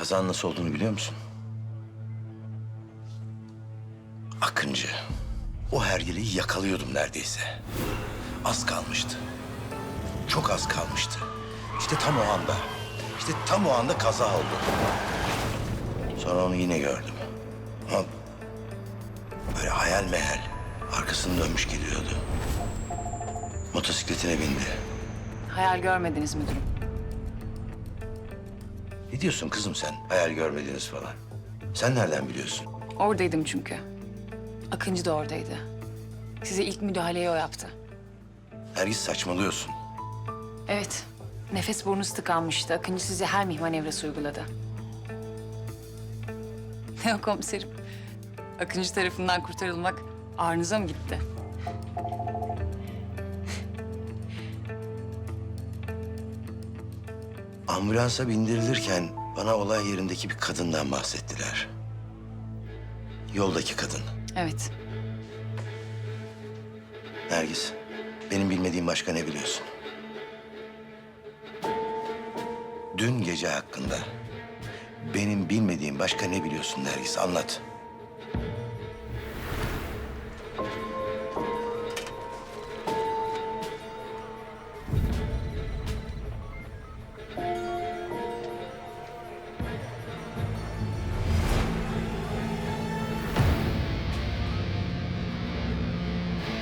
Kazanın nasıl olduğunu biliyor musun? Akıncı. O hergeleyi yakalıyordum neredeyse. Az kalmıştı. Çok az kalmıştı. İşte tam o anda. İşte tam o anda kaza oldu. Sonra onu yine gördüm. Ama böyle hayal meyal arkasını dönmüş geliyordu. Motosikletine bindi. Hayal görmediniz müdürüm. Ne diyorsun kızım sen? Hayal görmediğiniz falan. Sen nereden biliyorsun? Oradaydım çünkü. Akıncı da oradaydı. Size ilk müdahaleyi o yaptı. Nergis saçmalıyorsun. Evet. Nefes burnunuz tıkanmıştı. Akıncı size her manevrası uyguladı. Ne o komiserim? Akıncı tarafından kurtarılmak ağrınıza mı gitti? Ambulansa bindirilirken bana olay yerindeki bir kadından bahsettiler. Yoldaki kadın. Evet. Nergis, benim bilmediğim başka ne biliyorsun? Dün gece hakkında benim bilmediğim başka ne biliyorsun Nergis? Anlat.